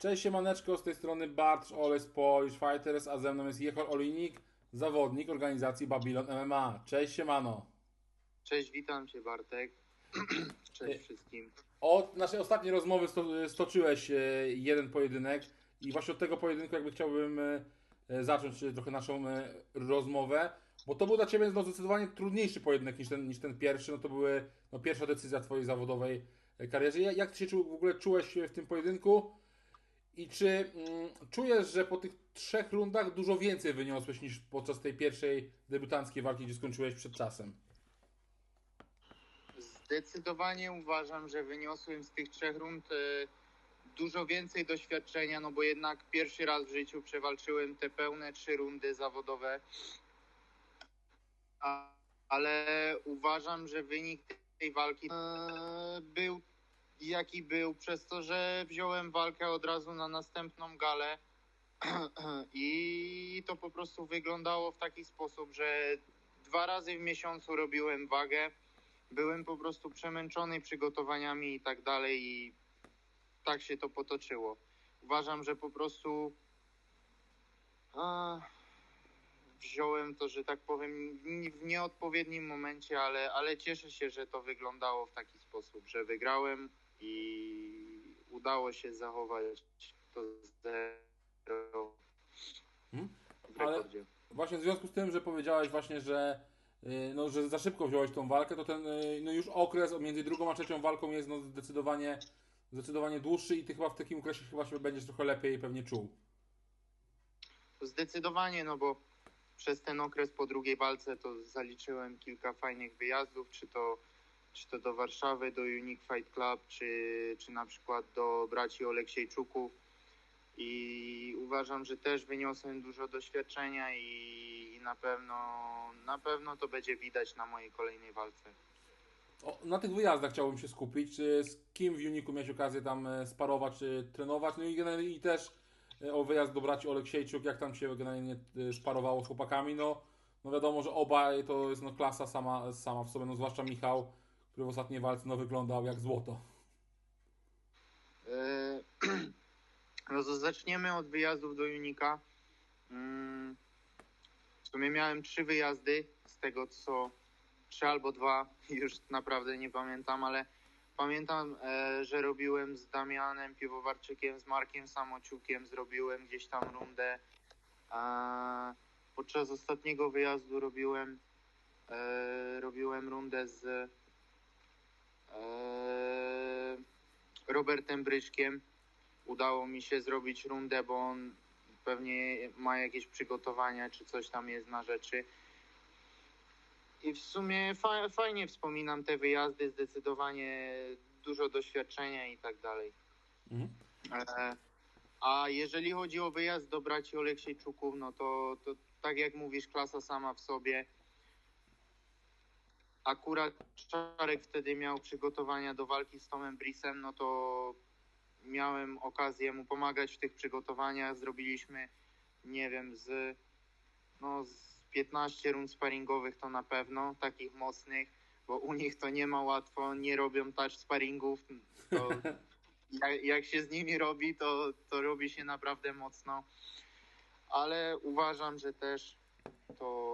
Cześć siemaneczko, z tej strony Bartsz Oles Polish Fighters, a ze mną jest Jechol Olinik, zawodnik organizacji Babylon MMA. Cześć siemano. Cześć, witam Cię Bartek. Cześć wszystkim. Od naszej ostatniej rozmowy sto, stoczyłeś e, jeden pojedynek i właśnie od tego pojedynku jakby chciałbym e, e, zacząć e, trochę naszą e, rozmowę, bo to był dla Ciebie no, zdecydowanie trudniejszy pojedynek niż ten, niż ten pierwszy, no to były no, pierwsza decyzja Twojej zawodowej e, karierze. Ja- Jak Ty się w ogóle czułeś w tym pojedynku i czy mm, czujesz, że po tych trzech rundach dużo więcej wyniosłeś niż podczas tej pierwszej debiutanckiej walki, gdzie skończyłeś przed czasem? Zdecydowanie uważam, że wyniosłem z tych trzech rund e, dużo więcej doświadczenia, no bo jednak pierwszy raz w życiu przewalczyłem te pełne trzy rundy zawodowe. A, ale uważam, że wynik tej walki e, był jaki był, przez to, że wziąłem walkę od razu na następną galę. I to po prostu wyglądało w taki sposób, że dwa razy w miesiącu robiłem wagę. Byłem po prostu przemęczony przygotowaniami i tak dalej i tak się to potoczyło. Uważam, że po prostu a, wziąłem to, że tak powiem, w- nieodpowiednim momencie, ale, ale cieszę się, że to wyglądało w taki sposób, że wygrałem i udało się zachować to zero Hmm? w Ale- rekordzie. Właśnie w związku z tym, że powiedziałeś właśnie, że, y, no, że za szybko wziąłeś tą walkę, to ten y, no, już okres między drugą a trzecią walką jest no, zdecydowanie, zdecydowanie dłuższy i ty chyba w takim okresie chyba się będziesz trochę lepiej pewnie czuł. Zdecydowanie, no bo przez ten okres po drugiej walce to zaliczyłem kilka fajnych wyjazdów, czy to, czy to do Warszawy, do Unique Fight Club, czy, czy na przykład do braci Oleksiejczuków i uważam, że też wyniosłem dużo doświadczenia i, i na pewno na pewno to będzie widać na mojej kolejnej walce. O, na tych wyjazdach chciałbym się skupić. Czy z kim w Uniku miałeś okazję tam e, sparować, czy trenować? No i, i też e, o wyjazd do braci Oleksiejczuk, jak tam się generalnie e, sparowało z chłopakami. No, no wiadomo, że obaj to jest no, klasa sama, sama w sobie, no zwłaszcza Michał, który w ostatniej walce no, wyglądał jak złoto. E, No to zaczniemy od wyjazdów do Unika. Mm, W sumie miałem trzy wyjazdy, z tego co trzy albo dwa, już naprawdę nie pamiętam, ale pamiętam, e, że robiłem z Damianem Piwowarczykiem, z Markiem Samociukiem, zrobiłem gdzieś tam rundę. Podczas ostatniego wyjazdu robiłem, e, robiłem rundę z Robertem Bryczkiem udało mi się zrobić rundę, bo on pewnie ma jakieś przygotowania, czy coś tam jest na rzeczy. I w sumie fa- fajnie wspominam te wyjazdy, zdecydowanie dużo doświadczenia i tak dalej. Mhm. E, A jeżeli chodzi o wyjazd do braci Oleksiejczuków, no to, to tak jak mówisz, klasa sama w sobie. Akurat Czarek wtedy miał przygotowania do walki z Tomem Brisem, no to miałem okazję mu pomagać w tych przygotowaniach. Zrobiliśmy, nie wiem, z, no, z 15 rund sparingowych to na pewno, takich mocnych, bo u nich to nie ma łatwo, nie robią touch sparingów. Jak, jak się z nimi robi, to, to robi się naprawdę mocno. Ale uważam, że też to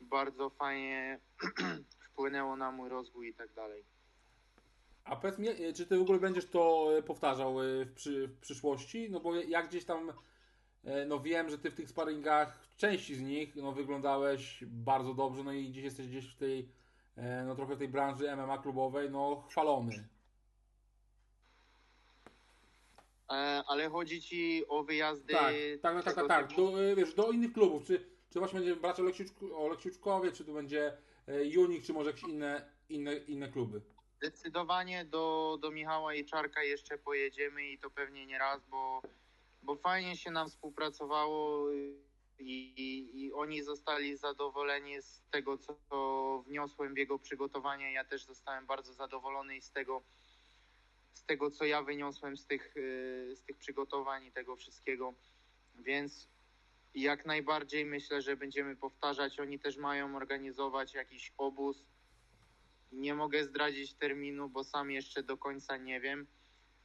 bardzo fajnie wpłynęło na mój rozwój i tak dalej. A powiedz mi, e, czy ty w ogóle będziesz to e, powtarzał e, w, przy, w przyszłości? No bo ja gdzieś tam, no wiem, że ty w tych sparingach, w części z nich, no wyglądałeś bardzo dobrze, no i gdzieś jesteś gdzieś w tej, no trochę w tej branży MMA klubowej, no chwalony. Ale chodzi ci o wyjazdy. Tak, tak, no, tak, tak, tak. Do, wiesz, do innych klubów, czy, czy właśnie będzie bracia Oleksiuczku- Oleksiuczkowie, czy tu będzie e, Unik, czy może jakieś inne, inne, inne kluby? Zdecydowanie do, do Michała i Czarka jeszcze pojedziemy i to pewnie nie raz, bo, bo fajnie się nam współpracowało i, i, i oni zostali zadowoleni z tego, co wniosłem w jego przygotowanie. Ja też zostałem bardzo zadowolony z tego, z tego co ja wyniosłem z tych, y, z tych przygotowań i tego wszystkiego. Więc jak najbardziej myślę, że będziemy powtarzać. Oni też mają organizować jakiś obóz nie mogę zdradzić terminu, bo sam jeszcze do końca nie wiem,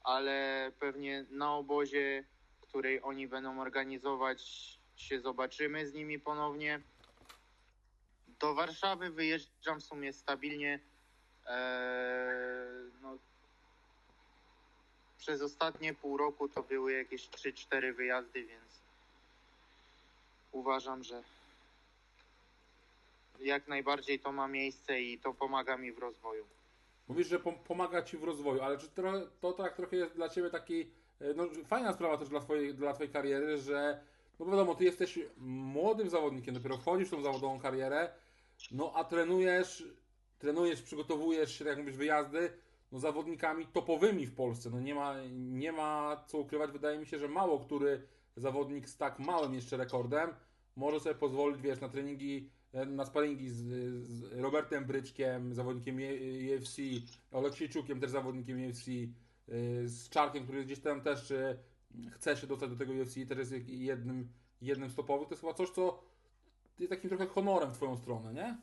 ale pewnie na obozie, której oni będą organizować, się zobaczymy z nimi ponownie. Do Warszawy wyjeżdżam w sumie stabilnie. Eee, no, przez ostatnie pół roku to były jakieś 3-4 wyjazdy, więc uważam, że jak najbardziej to ma miejsce i to pomaga mi w rozwoju. Mówisz, że pom- pomaga ci w rozwoju, ale czy to, to tak trochę jest dla ciebie taki, e, no fajna sprawa też dla twojej, dla twojej kariery, że no wiadomo, ty jesteś młodym zawodnikiem, dopiero wchodzisz w tą zawodową karierę, no a trenujesz, trenujesz, przygotowujesz się, tak jak mówisz, wyjazdy, no zawodnikami topowymi w Polsce, no nie ma, nie ma co ukrywać, wydaje mi się, że mało który zawodnik z tak małym jeszcze rekordem może sobie pozwolić, wiesz, na treningi, e, na sparingi z, z Robertem Bryczkiem, zawodnikiem E- UFC, Oleksiejczukiem, też zawodnikiem UFC, z Czarkiem, który gdzieś tam też chce się dostać do tego UFC, też jest jednym, jednym z topowych. To jest chyba coś, co jest takim trochę honorem w twoją stronę, nie?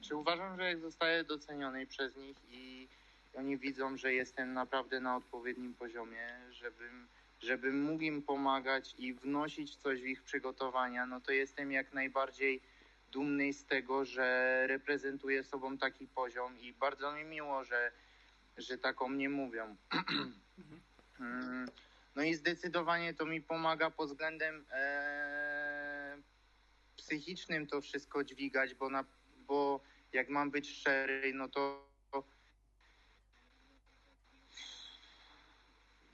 Czy uważam, że zostaję doceniony przez nich i oni widzą, że jestem naprawdę na odpowiednim poziomie, żebym, żebym mógł im pomagać i wnosić coś w ich przygotowania, no to jestem jak najbardziej dumny z tego, że reprezentuję sobą taki poziom i bardzo mi miło, że, że tak o mnie mówią. Mm, No i zdecydowanie to mi pomaga pod względem e, psychicznym to wszystko dźwigać, bo, na, bo jak mam być szczery, no to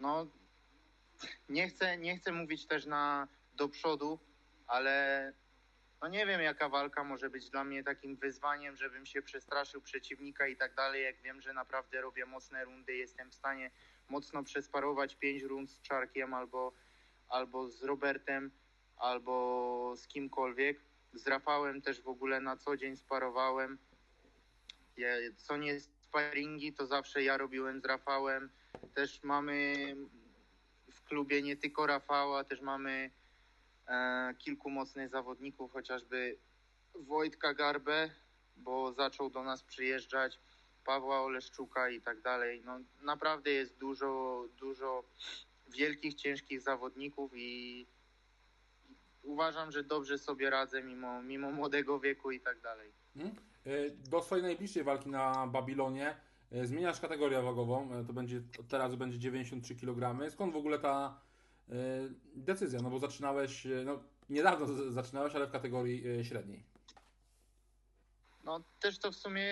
no nie chcę, nie chcę mówić też na do przodu, ale no nie wiem jaka walka może być dla mnie takim wyzwaniem, żebym się przestraszył przeciwnika i tak dalej, jak wiem, że naprawdę robię mocne rundy, jestem w stanie mocno przesparować pięć rund z Czarkiem albo, albo z Robertem, albo z kimkolwiek. Z Rafałem też w ogóle na co dzień sparowałem. Co nie sparingi, to zawsze ja robiłem z Rafałem. Też mamy klubie nie tylko Rafała, też mamy e, kilku mocnych zawodników, chociażby Wojtka Garbę, bo zaczął do nas przyjeżdżać, Pawła Oleszczuka i tak dalej. No, naprawdę jest dużo, dużo wielkich, ciężkich zawodników i uważam, że dobrze sobie radzę mimo, mimo młodego wieku i tak dalej. Mhm. Y, Do swojej najbliższej walki na Babilonie zmieniasz kategorię wagową, y, to będzie, teraz będzie 93 kg. Skąd w ogóle ta y, decyzja? No bo zaczynałeś, no niedawno zaczynałeś, ale w kategorii średniej. No też to w sumie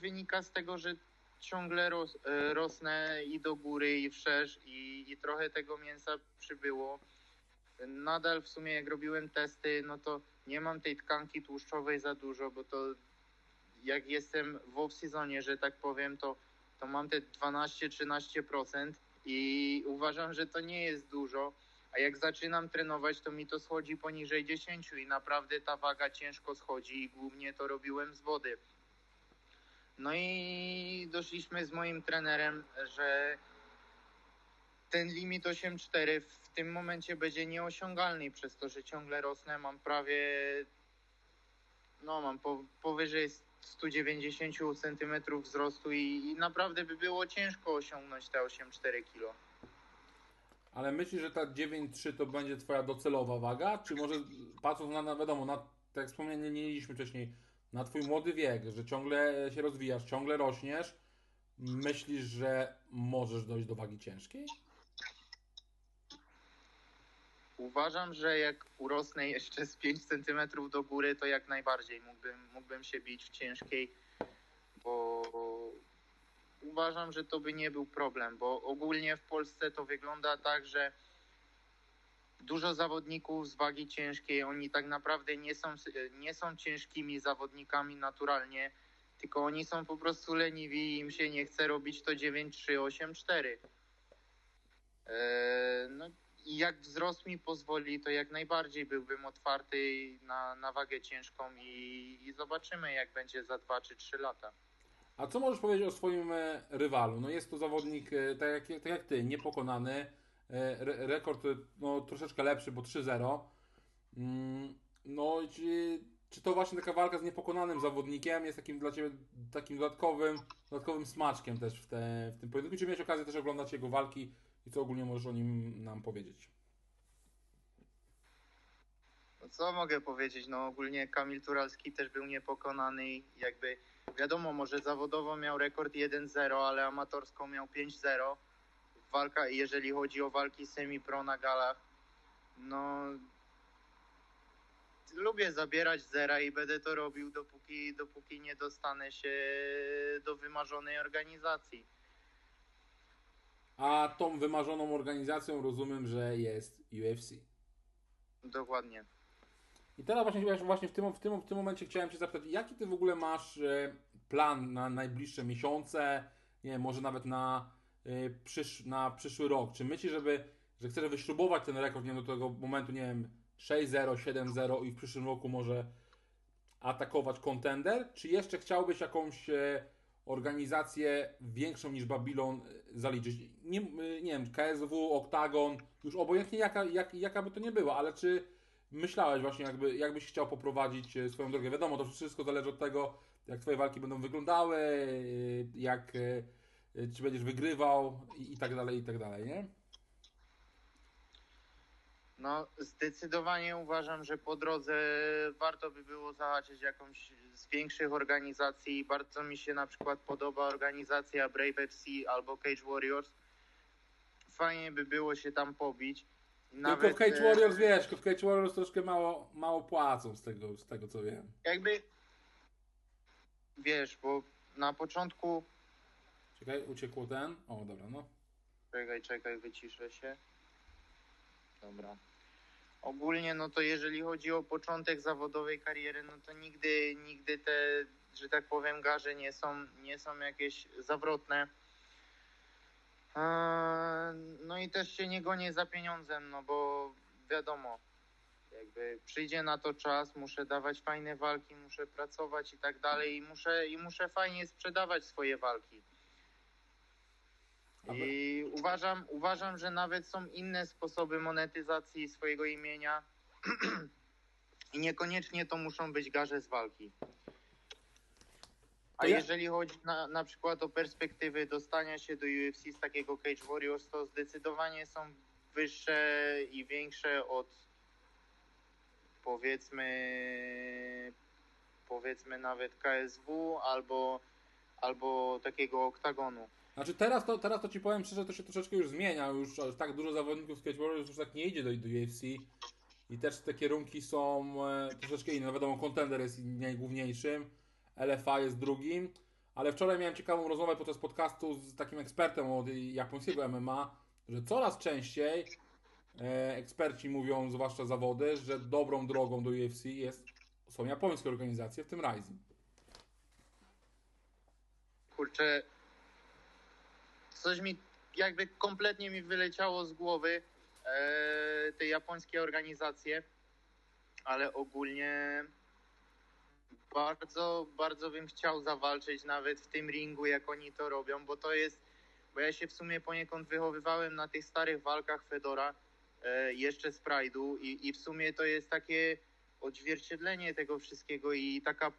wynika z tego, że ciągle ros, e, rosnę i do góry i wszerz i, i trochę tego mięsa przybyło. Nadal w sumie jak robiłem testy, no to nie mam tej tkanki tłuszczowej za dużo, bo to jak jestem w off-seasonie, że tak powiem, to, to mam te 12-13% i uważam, że to nie jest dużo. A jak zaczynam trenować, to mi to schodzi poniżej 10 i naprawdę ta waga ciężko schodzi i głównie to robiłem z wody. No i doszliśmy z moim trenerem, że ten limit 8,4 w tym momencie będzie nieosiągalny przez to, że ciągle rosnę. Mam prawie, no mam po, powyżej 190 cm wzrostu i, i naprawdę by było ciężko osiągnąć te 8,4 kg. Ale myślisz, że ta 9,3 to będzie twoja docelowa waga? Czy może patrząc na, na wiadomo, na, tak jak wspomnieliśmy wcześniej, na twój młody wiek, że ciągle się rozwijasz, ciągle rośniesz, myślisz, że możesz dojść do wagi ciężkiej? Uważam, że jak urosnę jeszcze z 5 cm do góry, to jak najbardziej mógłbym, mógłbym się bić w ciężkiej, bo uważam, że to by nie był problem, bo ogólnie w Polsce to wygląda tak, że dużo zawodników z wagi ciężkiej, oni tak naprawdę nie są, nie są ciężkimi zawodnikami naturalnie, tylko oni są po prostu leniwi i im się nie chce robić to 9-3-8-4. Eee, no i jak wzrost mi pozwoli, to jak najbardziej byłbym otwarty na, na wagę ciężką i, i zobaczymy, jak będzie za 2 czy 3 lata. A co możesz powiedzieć o swoim e, rywalu? No jest to zawodnik, e, tak jak, tak jak ty, niepokonany. E, Re, rekord no, troszeczkę lepszy, bo 3-0. Mm, No, czy czy to właśnie taka walka z niepokonanym zawodnikiem jest takim dla Ciebie takim dodatkowym, dodatkowym smaczkiem też w, te, w tym pojedynku? Czy miałeś okazję też oglądać jego walki i co ogólnie możesz o nim nam powiedzieć? No co mogę powiedzieć? No ogólnie Kamil Turalski też był niepokonany i jakby wiadomo, może zawodowo miał rekord 1-0, ale amatorską miał 5-0. Walka, jeżeli chodzi o walki semi-pro na galach, no lubię zabierać zera i będę to robił dopóki, dopóki nie dostanę się do wymarzonej organizacji. A tą wymarzoną organizacją rozumiem, że jest UFC. Dokładnie. I teraz właśnie, właśnie w, tym, w, tym, w tym momencie chciałem Cię zapytać, jaki Ty w ogóle masz e, plan na najbliższe miesiące, nie wiem, może nawet na, e, przysz, na przyszły rok? Czy myślisz, żeby, że chcesz wyśrubować ten rekord, nie wiem, do tego momentu, nie wiem, 6-0, 7-0 i w przyszłym roku może atakować kontender? Czy jeszcze chciałbyś jakąś e, organizację większą niż Babylon zaliczyć? Nie, nie wiem, KSW, Octagon, już obojętnie jaka, jak, jaka by to nie była, ale czy myślałeś właśnie, jakby, jakbyś chciał poprowadzić e, swoją drogę? Wiadomo, to wszystko zależy od tego, jak twoje walki będą wyglądały, e, jak, e, czy będziesz wygrywał i, i tak dalej, i tak dalej, nie? No, zdecydowanie uważam, że po drodze warto by było zahaczyć jakąś z większych organizacji. Bardzo mi się na przykład podoba organizacja Brave FC albo Cage Warriors. Fajnie by było się tam pobić. Nawet, Tylko w Cage Warriors wiesz, w Cage Warriors troszkę mało, mało płacą z tego, z tego co wiem. Jakby wiesz, bo na początku. Czekaj, uciekło ten. O, dobra, no. Czekaj, czekaj, wyciszę się. Dobra. Ogólnie, no to jeżeli chodzi o początek zawodowej kariery, no to nigdy, nigdy te, że tak powiem, garze nie są, nie są jakieś zawrotne. No i też się nie gonię za pieniądzem, no bo wiadomo, jakby przyjdzie na to czas, muszę dawać fajne walki, muszę pracować i tak dalej i muszę, i muszę fajnie sprzedawać swoje walki. I uważam, uważam, że nawet są inne sposoby monetyzacji swojego imienia i niekoniecznie to muszą być garze z walki. A jeżeli chodzi na, na przykład o perspektywy dostania się do UFC z takiego Cage Warriors, to zdecydowanie są wyższe i większe od powiedzmy powiedzmy nawet KSW albo, albo takiego oktagonu. Znaczy teraz to, teraz to ci powiem szczerze, to się troszeczkę już zmienia, już tak dużo zawodników Warriors już tak nie idzie do, do UFC i też te kierunki są e, troszeczkę inne. No wiadomo, kontender jest najgłówniejszym, LFA jest drugim, ale wczoraj miałem ciekawą rozmowę podczas podcastu z takim ekspertem od japońskiego MMA, że coraz częściej e, eksperci mówią, zwłaszcza zawody, że dobrą drogą do UFC jest, są japońskie organizacje, w tym Rising. Kurczę, coś mi jakby kompletnie mi wyleciało z głowy e, te japońskie organizacje, ale ogólnie bardzo, bardzo bym chciał zawalczyć nawet w tym ringu, jak oni to robią, bo to jest, bo ja się w sumie poniekąd wychowywałem na tych starych walkach Fedora, e, jeszcze z Pride'u i, i w sumie to jest takie odzwierciedlenie tego wszystkiego i taka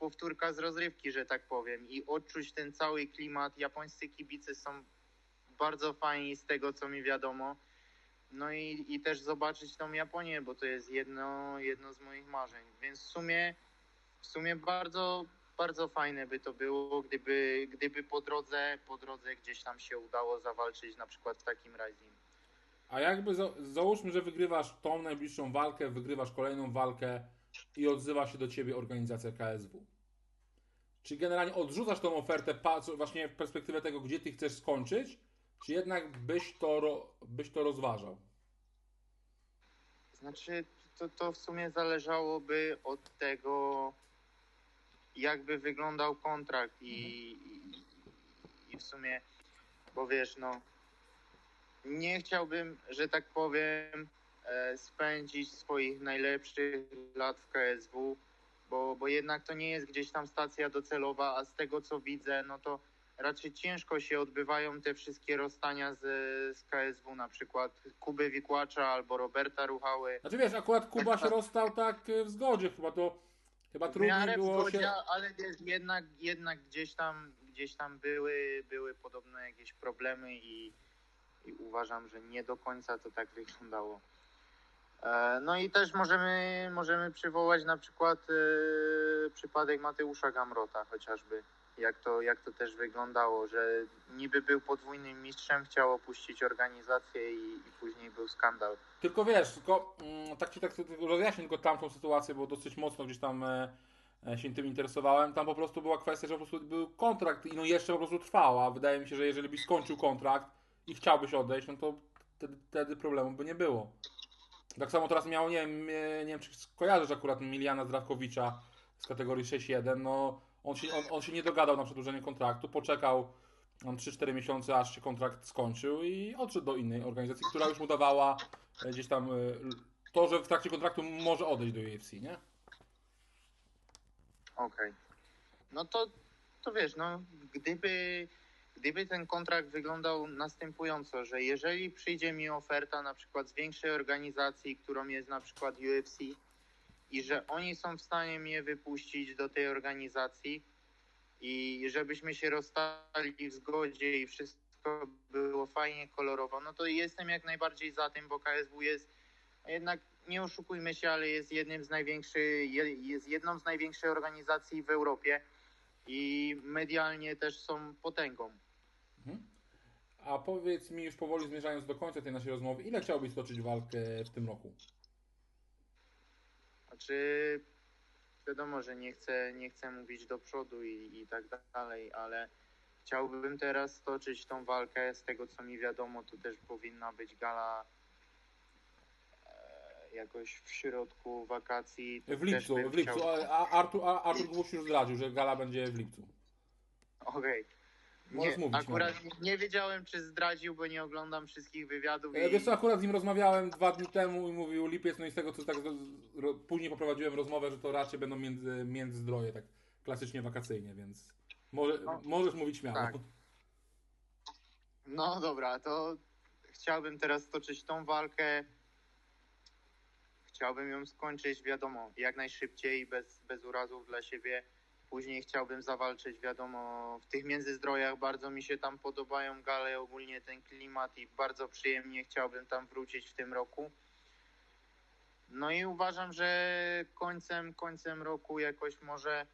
powtórka z rozrywki, że tak powiem, i odczuć ten cały klimat. Japońscy kibice są bardzo fajni z tego, co mi wiadomo. No i, i też zobaczyć tą Japonię, bo to jest jedno, jedno z moich marzeń. Więc w sumie w sumie bardzo, bardzo fajne by to było, gdyby, gdyby po drodze, po drodze gdzieś tam się udało zawalczyć na przykład w takim Rising. A jakby za, załóżmy, że wygrywasz tą najbliższą walkę, wygrywasz kolejną walkę i odzywa się do ciebie organizacja KSW. Czy generalnie odrzucasz tą ofertę właśnie w perspektywę tego, gdzie ty chcesz skończyć, czy jednak byś to, byś to rozważał? Znaczy, to, to w sumie zależałoby od tego, jakby wyglądał kontrakt i, i, i w sumie, bo wiesz, no, nie chciałbym, że tak powiem, spędzić swoich najlepszych lat w KSW, bo, bo jednak to nie jest gdzieś tam stacja docelowa, a z tego co widzę, no to raczej ciężko się odbywają te wszystkie rozstania z, z KSW, na przykład Kuby Wikłacza albo Roberta Ruchały. Znaczy wiesz, akurat Kuba się rozstał tak w zgodzie, chyba to Chyba trudniej było zgodzie, się... ale wiesz, jednak, jednak gdzieś tam, gdzieś tam były, były podobne jakieś problemy i, i uważam, że nie do końca to tak wyglądało. E, No i też możemy, możemy przywołać na przykład e, przypadek Mateusza Gamrota chociażby. Jak to, jak to też wyglądało, że niby był podwójnym mistrzem, chciał opuścić organizację i, i później był skandal. Tylko wiesz, tylko mm, tak ci tak rozjaśnię tylko tamtą sytuację, bo dosyć mocno gdzieś tam e, się tym interesowałem. Tam po prostu była kwestia, że po prostu był kontrakt i no jeszcze po prostu trwał, a wydaje mi się, że jeżeli byś skończył kontrakt i chciałbyś odejść, no to wtedy, wtedy problemu by nie było. Tak samo teraz miało, nie wiem, nie, nie wiem czy kojarzysz akurat Miliana Zdrawkowicza z kategorii 6-1, no on się, on, on się nie dogadał na przedłużenie kontraktu, poczekał tam 3-4 miesiące, aż się kontrakt skończył i odszedł do innej organizacji, która już mu dawała e, gdzieś tam e, to, że w trakcie kontraktu może odejść do UFC, nie? Okej. No to, to wiesz, no gdyby, gdyby ten kontrakt wyglądał następująco, że jeżeli przyjdzie mi oferta na przykład z większej organizacji, którą jest na przykład UFC i że oni są w stanie mnie wypuścić do tej organizacji i żebyśmy się rozstali w zgodzie i wszystko było fajnie kolorowo, no to jestem jak najbardziej za tym, bo KSW jest jednak nie oszukujmy się, ale jest jednym z największych, je- jest jedną z największych organizacji w Europie i medialnie też są potęgą. Mhm. A powiedz mi już powoli zmierzając do końca tej naszej rozmowy, ile chciałbyś stoczyć walkę w tym roku? Znaczy, wiadomo, że nie chcę, nie chcę mówić do przodu i, i tak dalej, ale chciałbym teraz stoczyć tą walkę. Z tego co mi wiadomo, to też powinna być gala e, jakoś w środku wakacji. To W lipcu, w lipcu. chciał- A Artur, a Artur już zdradził, że gala będzie w lipcu. Okej. Możesz Nie, mówić, akurat nie, nie wiedziałem, czy zdradził, bo nie oglądam wszystkich wywiadów. I- Wiesz co, akurat z nim rozmawiałem dwa dni temu i mówił lipiec, no i z tego co tak ro, później poprowadziłem rozmowę, że to raczej będą między, międzyzdroje, tak klasycznie wakacyjnie, więc może, No, możesz mówić śmiało. tak. No dobra, to chciałbym teraz toczyć tą walkę. Chciałbym ją skończyć, wiadomo, jak najszybciej, bez, bez urazów dla siebie. Później chciałbym zawalczyć, wiadomo, w tych międzyzdrojach bardzo mi się tam podobają gale, ogólnie ten klimat i bardzo przyjemnie chciałbym tam wrócić w tym roku. No i uważam, że końcem, końcem roku jakoś może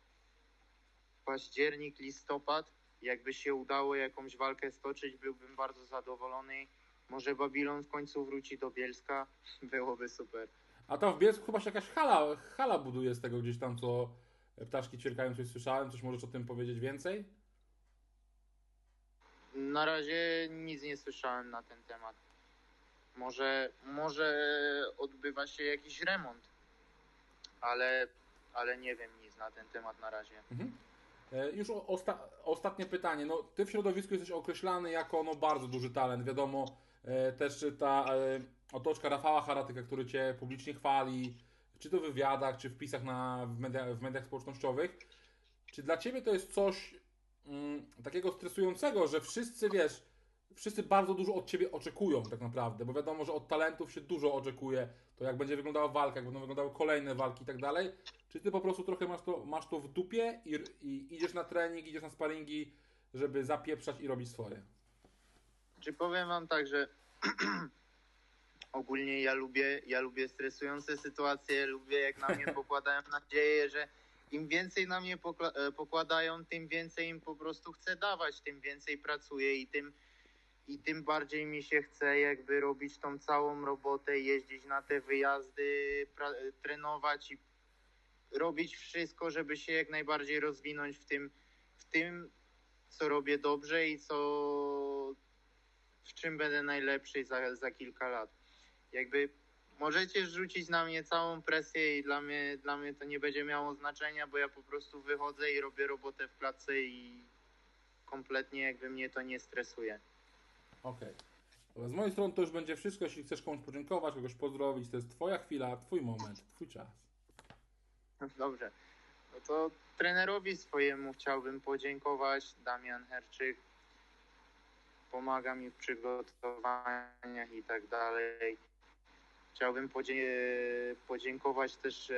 październik, listopad, jakby się udało jakąś walkę stoczyć, byłbym bardzo zadowolony. Może Babilon w końcu wróci do Bielska, byłoby super. A tam w Bielsku chyba się jakaś hala, hala buduje z tego gdzieś tam, co ptaszki ćwierkają, coś słyszałem, coś możesz o tym powiedzieć więcej? Na razie nic nie słyszałem na ten temat. Może, może odbywa się jakiś remont, ale, ale nie wiem nic na ten temat na razie. Mhm. E, Już osta, ostatnie pytanie. No, ty w środowisku jesteś określany jako no, bardzo duży talent. Wiadomo, e, też ta e, otoczka Rafała Haratyka, który cię publicznie chwali, czy to w wywiadach, czy w wpisach na, w, media, w mediach społecznościowych. Czy dla ciebie to jest coś mm, takiego stresującego, że wszyscy wiesz, wszyscy bardzo dużo od ciebie oczekują tak naprawdę, bo wiadomo, że od talentów się dużo oczekuje. To jak będzie wyglądała walka, jak będą wyglądały kolejne walki i tak dalej. Czy ty po prostu trochę masz to, masz to w dupie i, i idziesz na trening, idziesz na sparingi, żeby zapieprzać i robić swoje? Czy powiem wam tak, że ogólnie ja lubię, ja lubię stresujące sytuacje, lubię jak na mnie pokładają nadzieję, że im więcej na mnie e, pokładają, tym więcej im po prostu chcę dawać, tym więcej pracuję i tym, i tym bardziej mi się chce jakby robić tą całą robotę, jeździć na te wyjazdy, trenować i robić wszystko, żeby się jak najbardziej rozwinąć w tym, w tym co robię dobrze i co w czym będę najlepszy za, za kilka lat. Jakby możecie rzucić na mnie całą presję i dla mnie, dla mnie to nie będzie miało znaczenia, bo ja po prostu wychodzę i robię robotę w klatce i kompletnie jakby mnie to nie stresuje. Okej. Dobra, Z mojej strony to już będzie wszystko. Jeśli chcesz komuś podziękować, kogoś pozdrowić, to jest twoja chwila, twój moment, twój czas. Dobrze. No to trenerowi swojemu chciałbym podziękować. Damian Herczyk pomaga mi w przygotowaniach i tak dalej. Chciałbym podzie- podziękować też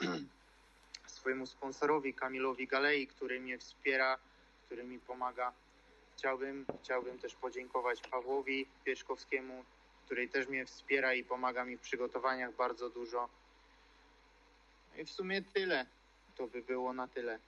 swojemu sponsorowi Kamilowi Galei, który mnie wspiera, który mi pomaga. Chciałbym, chciałbym też podziękować Pawłowi Pieczkowskiemu, który też mnie wspiera i pomaga mi w przygotowaniach bardzo dużo. No I w sumie tyle. To by było na tyle.